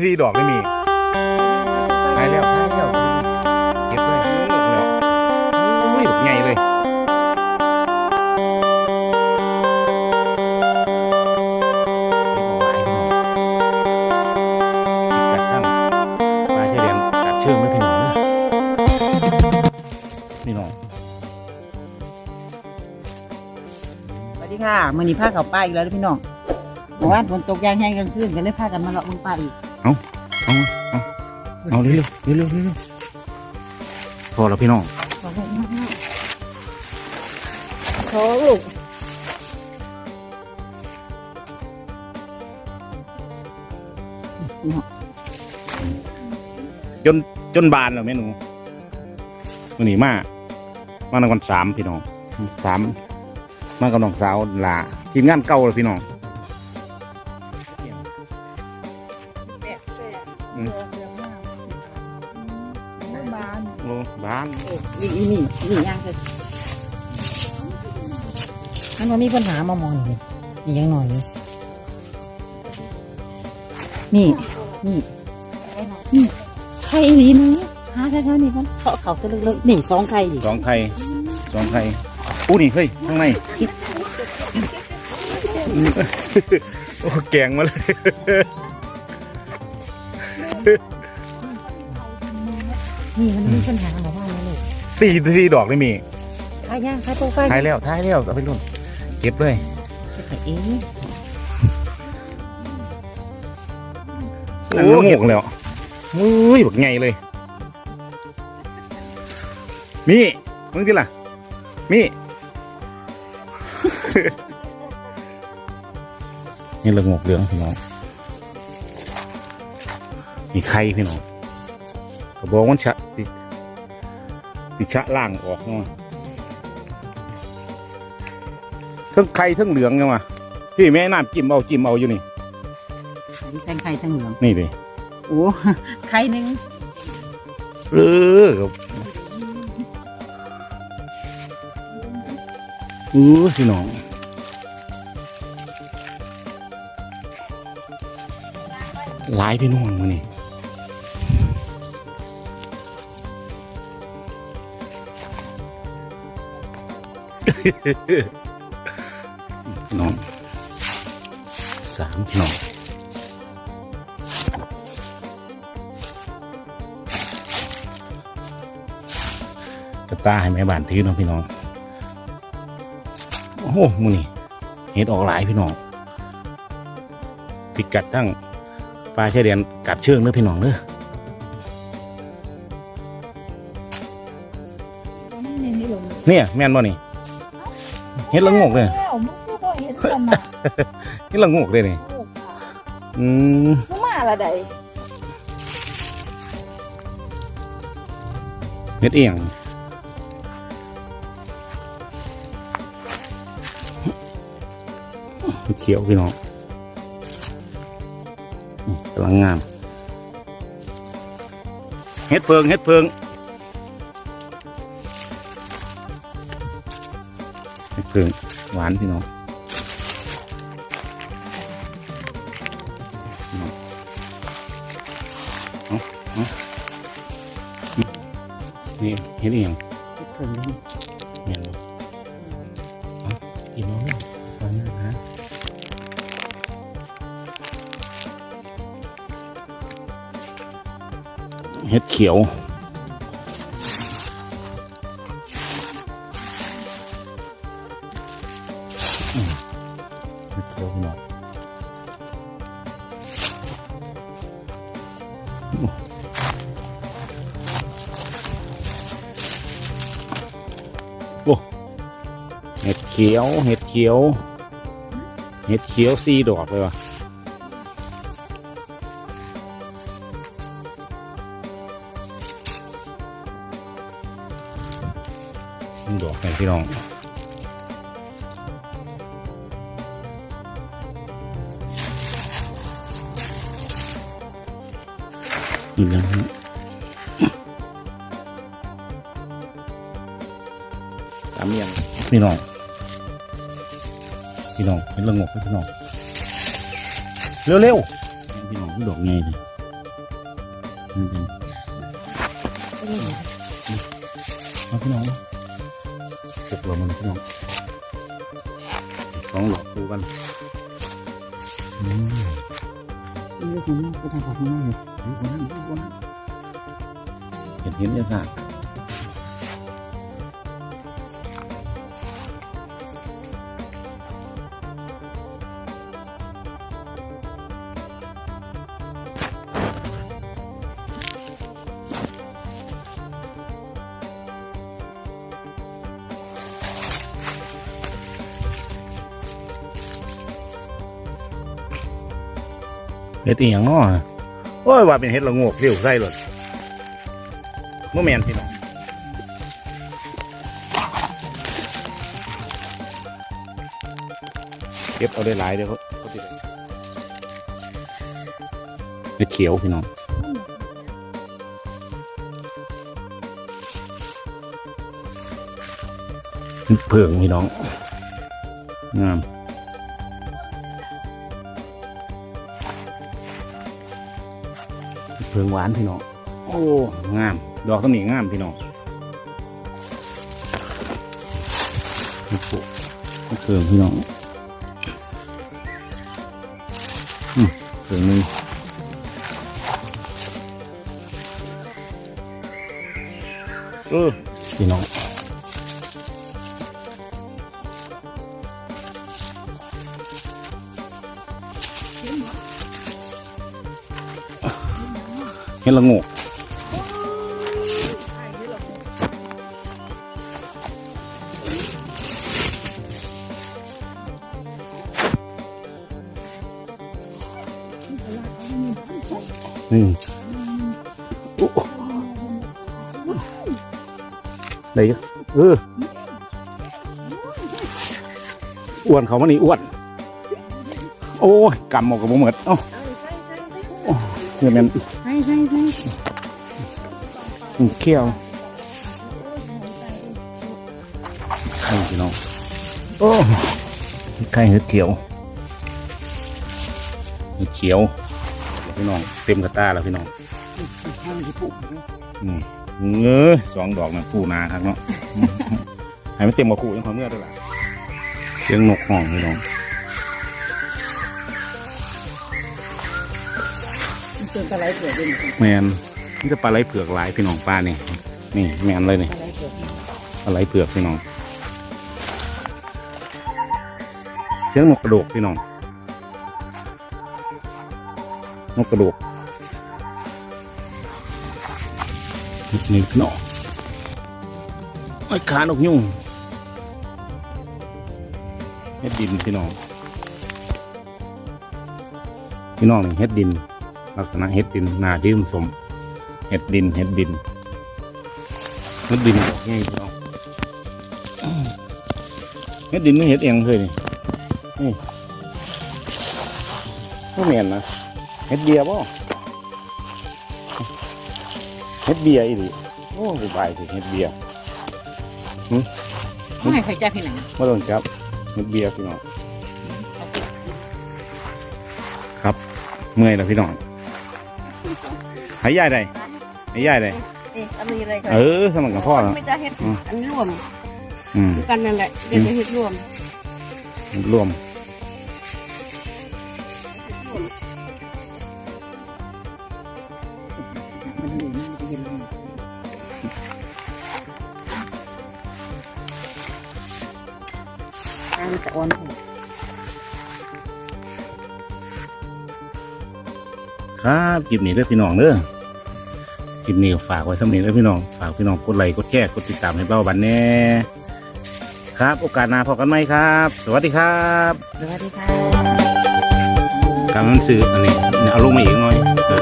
ที่ดอกไม่มีหายแล้วหายแล้วเก็บเลยงงแล้วอุ้ยดอกใหญ่เลยเก็บออกหลายพี่น้องกัดทั้งปลาเฉลียนกัดเชิงไม่พี่น้องเด้อพี่น้องสวัสดีค่ะมื่อนี้พาเขาป้าอีกแล้วเด้อพี่น้องเมื่อวานฝนตกยางแห้งกลางคืนก็เลยพากันมาเลาะมึงป้าอีก เอาเอาเอาเร็วเร็วเร็วเร็วเร็วพอแล้วพี่น้องขอลูกมากมากขอลูกจนจนบานแล้วแม่หนูมันนี่มามานำกันสามพี่น้องสามมากับน้องสาวลาทีมงานเก่าเลยพี่น้อง โอ้อีอีนี่นี่ย่างเลยมันว่ามีปัญหามามองนี่อีกอยังหน่อย นี่ นี่ นี่นี่ไข่อีหลีนึงหาแถวๆนี่มันเขาเขาตัวเล็กๆนี่สองไข่ดิสองไข่สองไข่อู้นี่เฮ้ยข้างในโอ้แกงมาเลยนี่มันมีปัญหาบอกว่าอะไรลูก สี่สี่ดอกได้มีขายย่างขายตัวไฟท้ายแล้วท้ายแล้วเอาไปรุ่น เก็บเลยเก็บไปเองโอ้งงแล้วอุ้ยแบบไงเลย มีมึงดิล่ะ มีนี่เรื่องงกเหลืองพี่น้องมีไข่พี่น้องกระบอกมันชะติ ติชะล่างออกเนาะทั้งไข่ทั้งเหลืองเนาะพี่แม่น้ำจิ้มเอาจิ้มเอาอยู่นี่มีแตงไข่ทั้งเหลืองนี่ดิโอ้ไข่หนึ่งเอออู้พี่น้องหลายพี่น้องมานี่ น้องสามพี่น้องกระตาให้แม่บ้านถือเนาะพี่น้อง โอ้โหมือนี่เห็ดออกหลายพี่น้องพิกัดทั้งปลาเชเดียนกัดเชิงเด้อพี่น้องเด้อนี่นี่ลงเนี่ยแม่นบ่นี่ เห็ดละโงกเลยแล้วมึงก็บ่เห็นกันนะเห็ดละโงกเลยนี่อืมมึงมาละใดเห็ดเอียงเห็ดเขียวพี่น้องอืมกำลังงามเห็ดเพิงเห็ดเพิง เห็ดเพิงหวานพี่น้องพี่น้องเอาเอานี่เห็ดเอียงเพิ่งเลยเมียนบ่เอาอีน้องนี่ฟังนะฮะเห็ดเขียว เห็ดเขียว เห็ดเขียว เห็ดเขียวสี่ดอกเลยว่ะดอกไหนพี่น้องอีกแล้วฮะสามเมียงพี่น้อง พี่น้องเป็นระงกไหมพี่น้องเร็วๆพี่น้องดอกไงเลยนี่เป็นเอาพี่น้องปลุกเรามันพี่น้องสองหลอกดูกันอืมนี่คือนี่คือทางของแม่เลยดูกันนะดูกันนะเห็นเห็นเนี่ยค่ะ เห็ดอีหยังง้อโอ้ยว่าเป็นเห็ดละโงกเรียวไส้เลยเมื่อแมนพี่น้องเก็บเอาได้หลายเดี๋ยวเขาเฮ็ดเขียวพี่น้องเห็ดเผืองพี่น้องงาม เพิงหวานพี่น้อง โอ้ งาม ดอกต้นนี้งามพี่น้องนี่ปลูกนี่เพิงพี่น้องอืมเพิงหนึ่งเออพี่น้อง เห็นละโงกนี่โอ้ได้อยู่เอออ้วนเขามานี่อ้วน โอ้ยกำออกกับบ่เหมือดเอ้าเนี่ยแมัน ใช่ใช่ใช่อืมเขี้ยวไข่พี่น้องโอ้ไข่เห็ดเขียวเห็ดเขียวพี่น้องเต็มกระตาแล้วพี่น้องทางที่ปุ๊บอืมเงอสองดอกนะคู่นาครับเนาะให้มันเต็มกว่าคู่ยังความเมื่อด้วยล่ะเสียงนกห้องพี่น้อง เจอปลาไหลเผือกด้วยนี่แมนนี่จะปลาไหลเผือกหลายพี่น้องปลานี่นี่แมนเลยนี่ปลาไหลเผือกปลาไหลเผือกพี่น้อง เสียงนกกระโดกพี่น้องนกกระโดกนี่พี่น้องไอ้ขานกยุ่งเฮ็ดดินพี่น้อง พี่น้องนี่เฮ็ดดิน ลักษณะเฮ็ดดินหนาที่สมเฮ็ดดินเฮ็ดดินเฮ็ดดินบอกง่ายพี่น้องเฮ็ดดินไม่เฮ็ดเองเลยนี่นี่ไม่เหม็นนะเฮ็ดเบียร์ป่ะเฮ็ดเบียร์อีหลีโอ้สบายสิเฮ็ดเบียร์ไม่ให้ใครจับที่ไหนนะไม่ต้องจับเฮ็ดเบียร์พี่น้อง ครับ เมื่อยแล้วพี่น้อง หายใหญ่ใดหายใหญ่ใดเอ๊ะอันนี้อะไรกันเออสมัครกับพ่อแล้วไม่จะเฮ็ดอันรวมอืมคือกันนั่นแหละเดี๋ยวจะเฮ็ดรวมรวมมันอยู่นี่มันจะเห็นเลยตามันจะอ่อนหัวครับคลิปนี้เด้อพี่น้องเด้อ คลิปนี้ก็ฝากไว้สำเนีเด้อพี่น้อง ฝากพี่น้องกดไลค์กดแชร์กดติดตามให้เบ้าบันแน่ครับ โอกาสหน้าพบกันไหมครับ สวัสดีครับสวัสดีค่ะการมันซื้ออันนี้เนี่ยเอาลงมาอีกหน่อยเออ